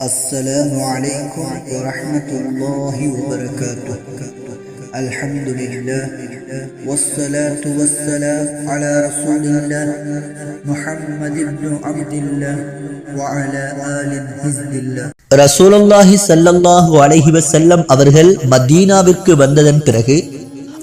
السلام عليكم ورحمة الله وبركاته الحمد لله والصلاة والسلام على رسول الله محمد بن عبد الله وعلى آل حزب الله ரசூலுல்லாஹி ஸல்லல்லாஹு அலைஹி வஸல்லம் அவர்கள் மதீனாவிற்கு வந்ததன் பிறகு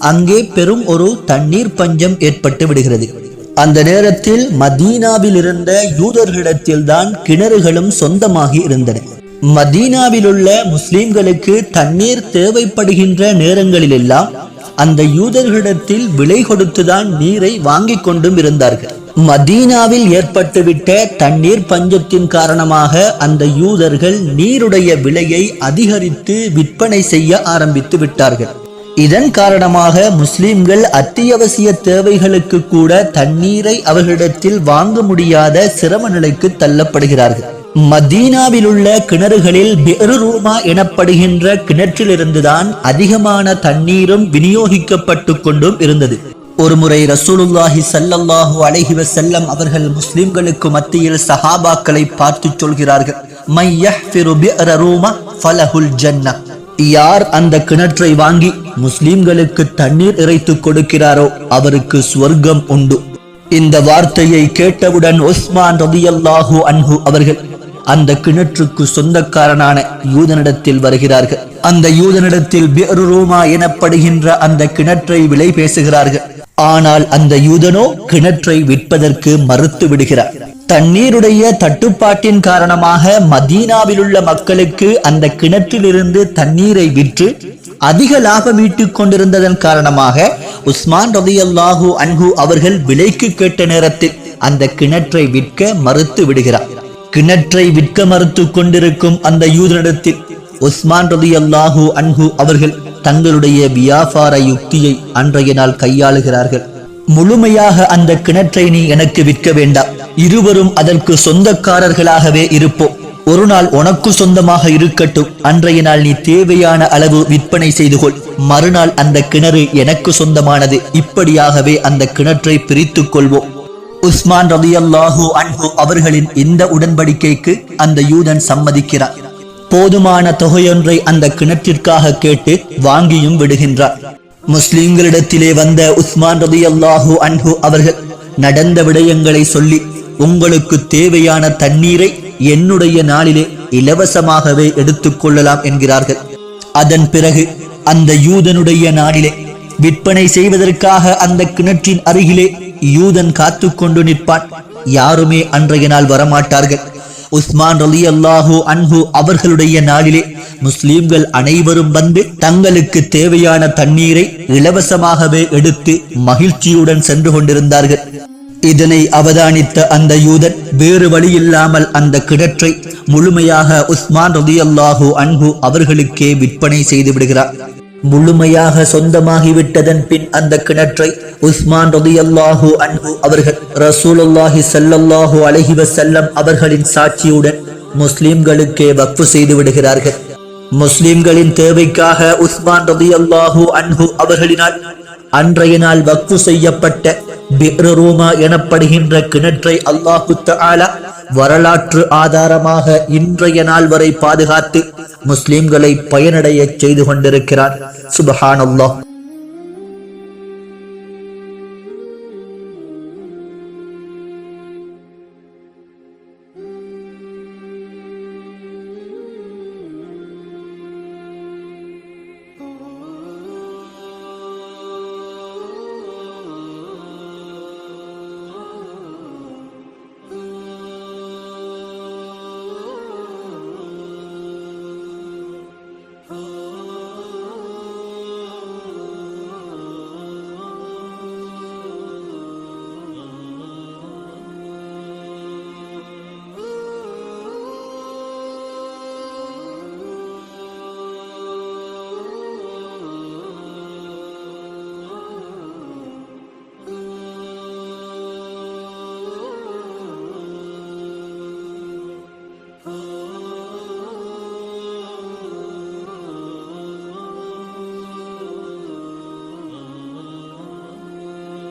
அங்கே பெரும் ஒரு தண்ணீர் பஞ்சம் ஏற்பட்டு விடுகிறது அந்த நேரத்தில் மதீனாவில் இருந்த யூதர்களிடத்தில்தான் கிணறுகளும் சொந்தமாகி இருந்தன. மதீனாவில் உள்ள முஸ்லிம்களுக்கு தண்ணீர் தேவைப்படுகின்ற நேரங்களிலெல்லாம் அந்த யூதர்களிடத்தில் விலை கொடுத்துதான் நீரை வாங்கிக் கொண்டும் இருந்தார்கள். மதீனாவில் ஏற்பட்டுவிட்ட தண்ணீர் பஞ்சத்தின் காரணமாக அந்த யூதர்கள் நீருடைய விலையை அதிகரித்து விற்பனை செய்ய ஆரம்பித்து விட்டார்கள். இதன் காரணமாக முஸ்லிம்கள் அத்தியாவசிய தேவைகளுக்கு கூட தண்ணீரை அவர்களிடத்தில் வாங்க முடியாத சிரம நிலைக்கு தள்ளப்படுகிறார்கள். மதீனாவில் உள்ள கிணறுகளில் பெருரூமா எனப்படுகின்ற கிணற்றிலிருந்துதான் அதிகமான தண்ணீரும் விநியோகிக்கப்பட்டு கொண்டும் இருந்தது. ஒருமுறை ரசூலுல்லாஹி சல்லல்லாஹு அலஹி வசல்லம் அவர்கள் முஸ்லிம்களுக்கு மத்தியில் சஹாபாக்களை பார்த்து சொல்கிறார்கள். மையஹ் ரூமா ஃபலஹுல் ஜன்னா. யார் அந்த கிணற்றை வாங்கி முஸ்லிம்களுக்கு தண்ணீர் இறைத்து கொடுக்கிறாரோ அவருக்கு ஸ்வர்க்கம் உண்டு. இந்த வார்த்தையை கேட்டவுடன் உஸ்மான் ரதியல்லாஹு அன்ஹு அவர்கள் அந்த கிணற்றுக்கு சொந்தக்காரனான யூதனிடத்தில் வருகிறார்கள். அந்த யூதனிடத்தில் பியருமா எனப்படுகின்ற அந்த கிணற்றை விலை பேசுகிறார்கள். ஆனால் அந்த யூதனோ கிணற்றை விற்பதற்கு மறுத்து விடுகிறார். தண்ணீருடைய தட்டுப்பாட்டின் காரணமாக மதீனாவில் உள்ள மக்களுக்கு அந்த கிணற்றிலிருந்து தண்ணீரை விற்று அதிக லாபம் ஈட்டுக் கொண்டிருந்ததன் காரணமாக உஸ்மான் ரதியல்லாஹு அன்ஹு அவர்கள் விலைக்கு கேட்ட நேரத்தில் அந்த கிணற்றை விற்க மறுத்து விடுகிறார். கிணற்றை விற்க மறுத்து கொண்டிருக்கும் அந்த யூதனிடத்தில் உஸ்மான் ரதியல்லாஹு அன்ஹு அவர்கள் தங்களுடைய வியாபார யுக்தியை அன்றைய நாள் கையாளுகிறார்கள். முழுமையாக அந்த கிணற்றை நீ எனக்கு விற்க வேண்டாம். இருவரும் அதற்கு சொந்தக்காரர்களாகவே இருப்போம். ஒரு நாள் உனக்கு சொந்தமாக இருக்கட்டும். அன்றைய நாள் நீ தேவையான அளவு விற்பனை செய்து கொள். மறுநாள் அந்த கிணறு எனக்கு சொந்தமானது. இப்படியாகவே அந்த கிணற்றை பிரித்துக் கொள்வோம். உஸ்மான் ரவியல்லாஹு அன்பு அவர்களின் இந்த உடன்படிக்கைக்கு அந்த யூதன் சம்மதிக்கிறார் போதுமான தொகையொன்றை அந்த கிணற்றிற்காக கேட்டு வாங்கியும் விடுகின்றார் முஸ்லிம்களிடத்திலே வந்த உஸ்மான் ரலியல்லாஹு அன்ஹு அவர்கள் நடந்த விடயங்களை சொல்லி உங்களுக்கு தேவையான தண்ணீரை என்னுடைய நாளிலே இலவசமாகவே எடுத்துக் கொள்ளலாம் என்கிறார்கள். அதன் பிறகு அந்த யூதனுடைய நாளிலே விற்பனை செய்வதற்காக அந்த கிணற்றின் அருகிலே யூதன் காத்து கொண்டு நிற்பான். யாருமே அன்றைய நாள் வரமாட்டார்கள். உஸ்மான் ரலி அல்லாஹூ அன்ஹு அவர்களுடைய நாளிலே முஸ்லீம்கள் அனைவரும் வந்து தங்களுக்கு தேவையான தண்ணீரை இலவசமாகவே எடுத்து மகிழ்ச்சியுடன் சென்று கொண்டிருந்தார்கள். இதனை அவதானித்த அந்த யூதன் வேறு வழியில்லாமல் அந்த கிணற்றை முழுமையாக உஸ்மான் ரதியல்லாஹு அன்பு அவர்களுக்கே விற்பனை செய்து விடுகிறார். முழுமையாக சொந்தமாகிவிட்டதன் பின் அந்த கிணற்றை உஸ்மான் ரதியல்லாஹு அன்பு அவர்கள் ரசூலுல்லாஹி சல்லல்லாஹு அலஹி வசல்லம் அவர்களின் சாட்சியுடன் முஸ்லிம்களுக்கே வக்ஃபு செய்து விடுகிறார்கள். முஸ்லிம்களின் தேவைக்காக உஸ்மான் ரதியல்லாஹு அன்ஹு அவர்களினால் அன்றைய நாள் வக்ஃபு செய்யப்பட்ட பிர்ரூமா எனப்படுகின்ற கிணற்றை அல்லாஹு தஆலா வரலாற்று ஆதாரமாக இன்றைய நாள் வரை பாதுகாத்து முஸ்லிம்களை பயனடைய செய்து கொண்டிருக்கிறார் சுபஹானல்லாஹ்.